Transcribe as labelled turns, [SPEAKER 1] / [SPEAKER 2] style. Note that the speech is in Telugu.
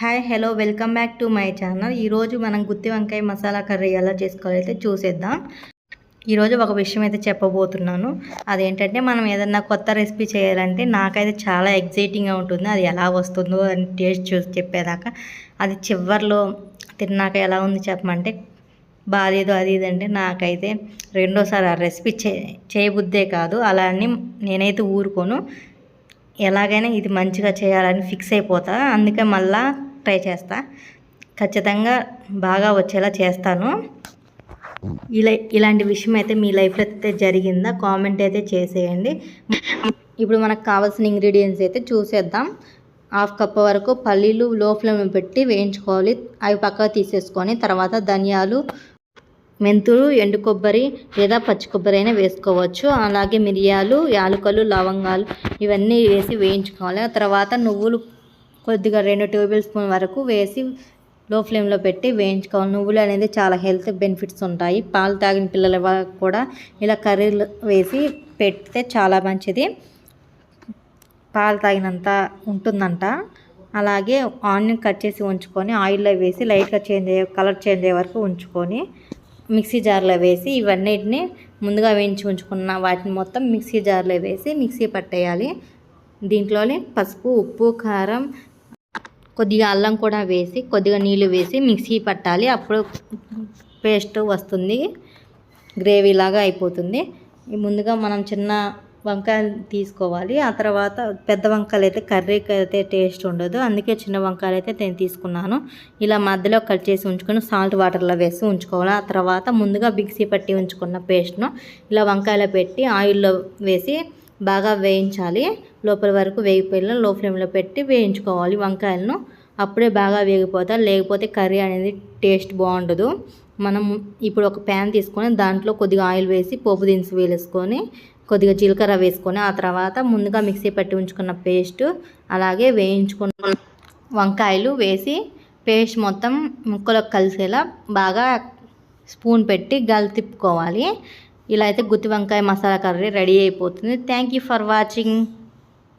[SPEAKER 1] Hi hello welcome back to my channel ఈరోజు మనం గుత్తి వంకాయ మసాలా కర్రీ ఎలా చేసుకోవాలైతే చూసేద్దాం. ఈరోజు ఒక విషయం అయితే చెప్పబోతున్నాను. అదేంటంటే మనం ఏదన్నా కొత్త రెసిపీ చేయాలంటే నాకైతే చాలా ఎగ్జైటింగ్గా ఉంటుంది. అది ఎలా వస్తుందో అని టేస్ట్ చూసి చెప్పేదాకా. అది చివరిలో తిన్నాక ఎలా ఉంది చెప్పమంటే బాగాలేదు అది ఇది అంటే నాకైతే రెండోసారి ఆ రెసిపీ చే చేయబుద్దే కాదు. అలా అని నేనైతే ఊరుకోను. ఎలాగైనా ఇది మంచిగా చేయాలని ఫిక్స్ అయిపోతా. అందుకే మళ్ళీ ట్రై చేస్తా. ఖచ్చితంగా బాగా వచ్చేలా చేస్తాను. ఇలా ఇలాంటి విషయం అయితే మీ లైఫ్లో అయితే జరిగిందా? కామెంట్ అయితే చేసేయండి. ఇప్పుడు మనకు కావాల్సిన ఇంగ్రీడియంట్స్ అయితే చూసేద్దాం. హాఫ్ కప్ వరకు పల్లీలు లో ఫ్లేమ్ పెట్టి వేయించుకోవాలి. అవి పక్కకు తీసేసుకొని తర్వాత ధనియాలు మెంతులు ఎండు కొబ్బరి లేదా పచ్చి కొబ్బరి అయినా వేసుకోవచ్చు. అలాగే మిరియాలు యాలకులు లవంగాలు ఇవన్నీ వేసి వేయించుకోవాలి. తర్వాత నువ్వులు కొద్దిగా రెండు టేబుల్ స్పూన్ వరకు వేసి లో ఫ్లేమ్లో పెట్టి వేయించుకోవాలి. నువ్వులు అనేది చాలా హెల్త్ బెనిఫిట్స్ ఉంటాయి. పాలు తాగిన పిల్లల వరకు కూడా ఇలా కర్రీలు వేసి పెడితే చాలా మంచిది. పాలు తాగినంత ఉంటుందంట. అలాగే ఆనియన్ కట్ చేసి ఉంచుకొని ఆయిల్లో వేసి లైట్గా చేంజ్ అయ్యే కలర్ చేంజ్ అయ్యే వరకు ఉంచుకొని మిక్సీ జార్లో వేసి ఇవన్నిటిని ముందుగా వేయించి ఉంచుకున్న వాటిని మొత్తం మిక్సీ జార్లో వేసి మిక్సీ పట్టేయాలి. దీంట్లోనే పసుపు ఉప్పు కారం కొద్దిగా అల్లం కూడా వేసి కొద్దిగా నీళ్ళు వేసి మిక్సీ పట్టాలి. అప్పుడు పేస్ట్ వస్తుంది. గ్రేవీ లాగా అయిపోతుంది. ముందుగా మనం చిన్న వంకాయలు తీసుకోవాలి. ఆ తర్వాత పెద్ద వంకాయలు అయితే కర్రీకి అయితే టేస్ట్ ఉండదు. అందుకే చిన్న వంకాయలు అయితే నేను తీసుకున్నాను. ఇలా మధ్యలో కట్ చేసి ఉంచుకొని సాల్ట్ వాటర్లో వేసి ఉంచుకోవాలి. ఆ తర్వాత ముందుగా మిక్సీ పట్టి ఉంచుకున్న పేస్ట్ను ఇలా వంకాయలో పెట్టి ఆయిల్లో వేసి బాగా వేయించాలి. లోపల వరకు వేగిపోయిన లో ఫ్లేమ్లో పెట్టి వేయించుకోవాలి. వంకాయలను అప్పుడే బాగా వేగిపోతారు లేకపోతే కర్రీ అనేది టేస్ట్ బాగుండదు. మనం ఇప్పుడు ఒక ప్యాన్ తీసుకొని దాంట్లో కొద్దిగా ఆయిల్ వేసి పోపు దినుసు వేసుకొని కొద్దిగా జీలకర్ర వేసుకొని ఆ తర్వాత ముందుగా మిక్సీ పెట్టి ఉంచుకున్న పేస్ట్ అలాగే వేయించుకున్న వంకాయలు వేసి పేస్ట్ మొత్తం ముక్కలకు కలిసేలా బాగా స్పూన్ పెట్టి గల్ తిప్పుకోవాలి. ఇలా అయితే గుత్తి వంకాయ మసాలా కర్రీ రెడీ అయిపోతుంది. Thank you for watching